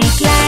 Like.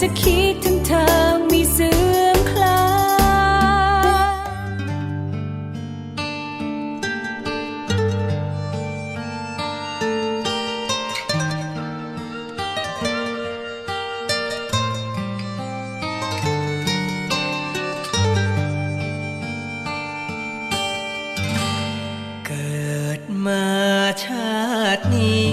จะคิดถึงเธอมีเสื่อมคลาเกิดมาชาตินี้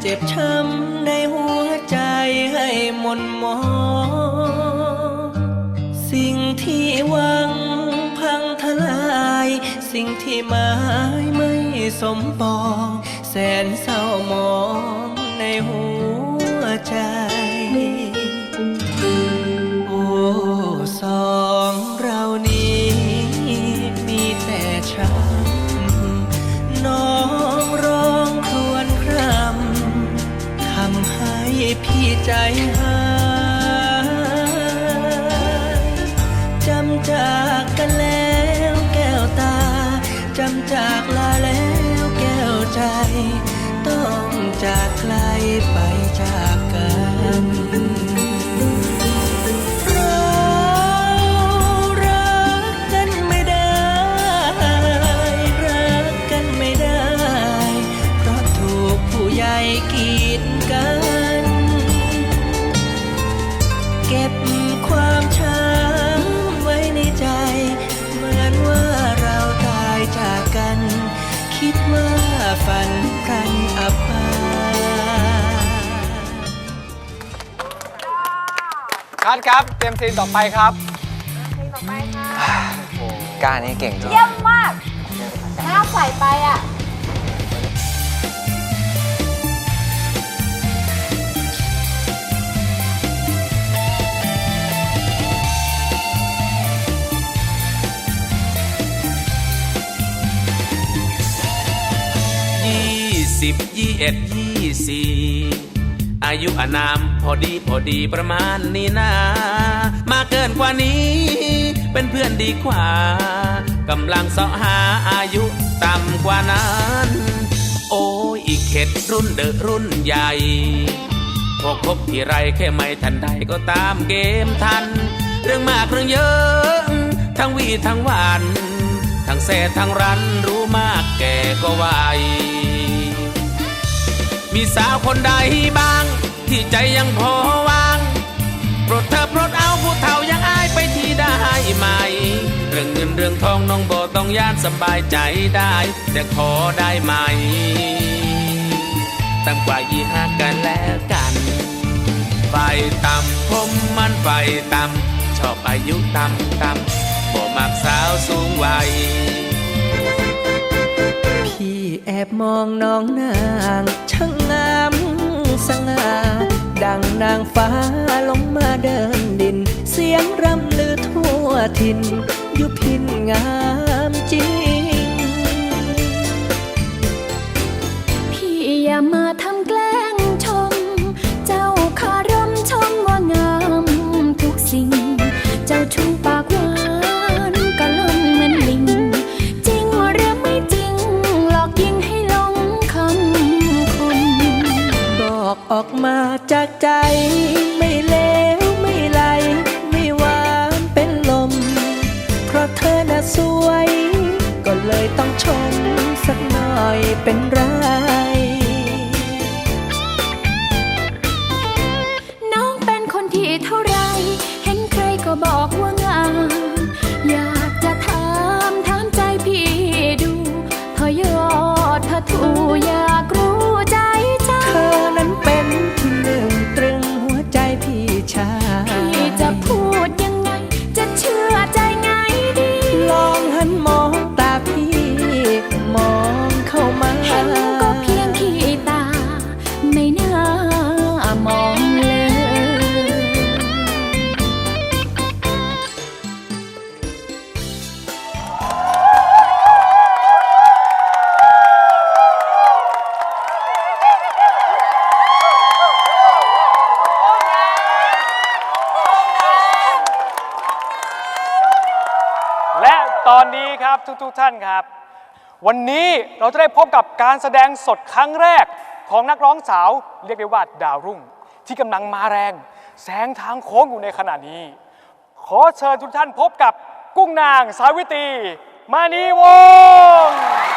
เจ็บช้ำในหัวใจให้มนมอง สิ่งที่หวังพังทลาย สิ่งที่หมายไม่สมปอง แสนเศร้ามองากกันแล้วแก้วตา จำจากลาแล้วแก้วใจ ต้องจากไกลไป คัทครับ เตรียมซีนต่อไปครับ เพลต่อไปค่ะ ก้านี่เก่งจริง เยี่ยมมากน่าใส่ไปอะ ยี่สิบยี่เอ็ดยี่สี่ อายุอานาม พอดีพอดีประมาณนี้นะ มาเกินกว่านี้ เป็นเพื่อนดีกว่ากำลังเสาะหาอายุต่ำกว่านั้น โอ้อีกเข็ดรุ่นเดอรุ่นใหญ่พอคบที่ไรแค่ไม่ทันใดก็ตามเกมทัน เรื่องมากเรื่องเยอะ ทั้งวีทั้งวัน ทั้งแซ่ทั้งรันรู้มากแก่ก็ไวมีสาวคนใดบ้าง ที่ใจยังพอวางโปรดเธอโปรดเอาผู้เฒ่ายังอายไปที่ได้ไหม เรื่องเงินเรื่องทองน้องโบต้องย่านสบายใจได้ แต่ขอได้ไหมต่ำกว่ายี่ห้ากันแล้วกันไฟต่ำผมมันไฟต่ำชอบอายุต่ำต่ำบ่มักสาวสูงวัยพี่แอบมองน้องนางช่างงา สง่าดังนางฟ้าลงมาเดินดิน เสียงรำลือทั่วถิ่นยุพินงา ใจไม่เลวไม่ไหลไม่หวานเป็นลม เพราะเธอน่ะสวย ก็เลยต้องชมสักหน่อยเป็นไรน้องเป็นคนที่เท่าไร เห็นใครก็บอกว่า ทุกๆทท่านครับ วันนี้เราจะได้พบกับการแสดงสดครั้งแรกของนักร้องสาวเรียกได้ว่าดาวรุ่ง ที่กำลังมาแรง แสงทางโค้งอยู่ในขณะนี้ ขอเชิญทุกท่านพบกับกุ้งนางสาวิตรีมานีวงศ์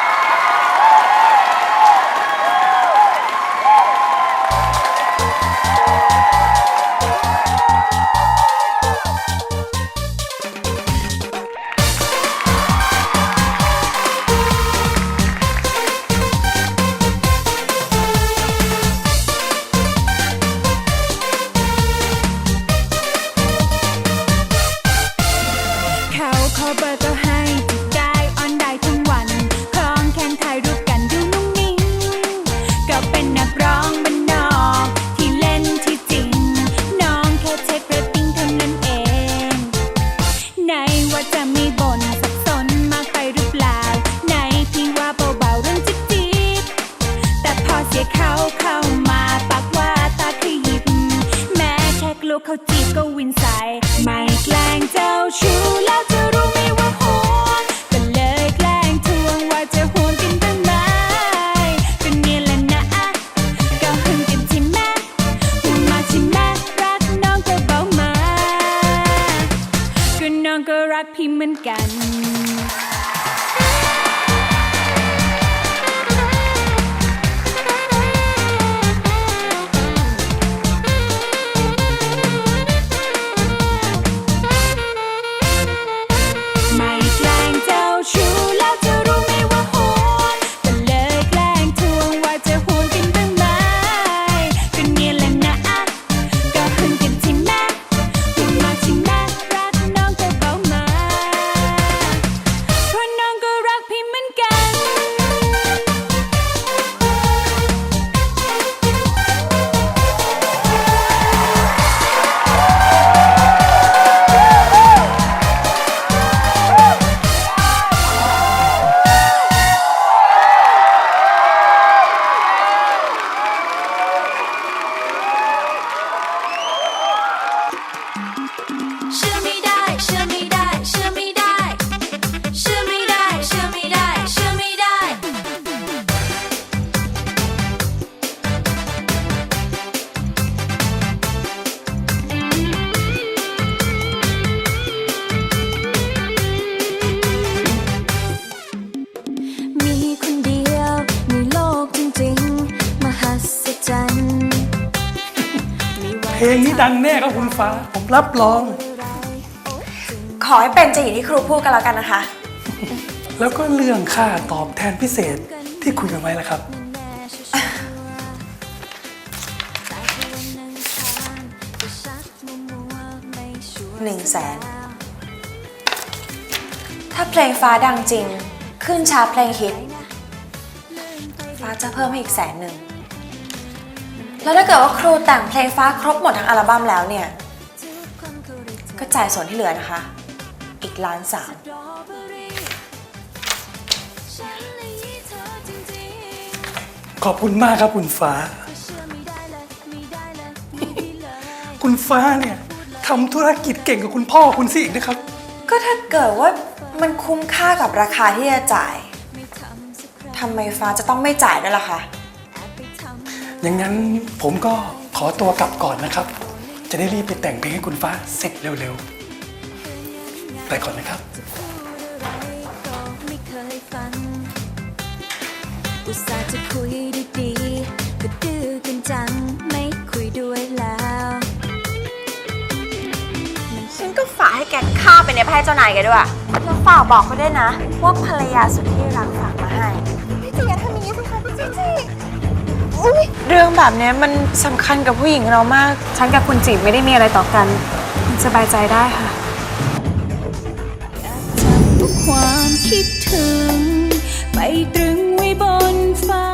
จีบก็วินใส่ไม่แกล้งเจ้าชู้แล้วจะรู้ไหม ดังแน่ครับคุณฟ้า ผมรับรอง ขอให้เป็นจะอย่างที่ครูพูดกันแล้วกันนะคะ แล้วก็เรื่องค่าตอบแทนพิเศษที่คุยกันไว้แล้วครับ หนึ่งแสน ถ้าเพลงฟ้าดังจริง ขึ้นชาร์ตเพลงฮิต ฟ้าจะเพิ่มให้อีกแสนหนึ่ง แล้วถ้าเกิดว่าครูแต่งเพลงฟ้าครบหมดทั้งอัลบั้มแล้วเนี่ย ก็จ่ายส่วนที่เหลือนะคะ อีกล้านสามขอบคุณมากครับคุณฟ้า คุณฟ้าเนี่ยทำธุรกิจเก่งกับคุณพ่อคุณสิอีกนะครับ ก็ถ้าเกิดว่ามันคุ้มค่ากับราคาที่จะจ่ายทำไมฟ้าจะต้องไม่จ่ายด้วยล่ะคะ อย่างนั้นผมก็ขอตัวกลับก่อนนะครับ จะได้รีบไปแต่งเพลงให้คุณฟ้าเสร็จเร็วๆ ไปก่อนนะครับไม่เคยฟังอุตส่าห์จะคุยดีๆก็ดื้อกันจังไม่คุยด้วยแล้วฉันก็ฝากให้แกฆ่าไปในแพทย์เจ้านายแกด้วย แล้วฝากบอกเขาด้วยนะ ว่าภรรยาสุดที่รักฝากมาให้พี่จีอย่าทำอย่างนี้สิคะพี่จี เรื่องแบบนี้มันสำคัญกับผู้หญิงเรามาก ฉันกับคุณจีบไม่ได้มีอะไรต่อกันคุณสบายใจได้ค่ะความคิดถึง ไปตรึงไว้บนฟ้า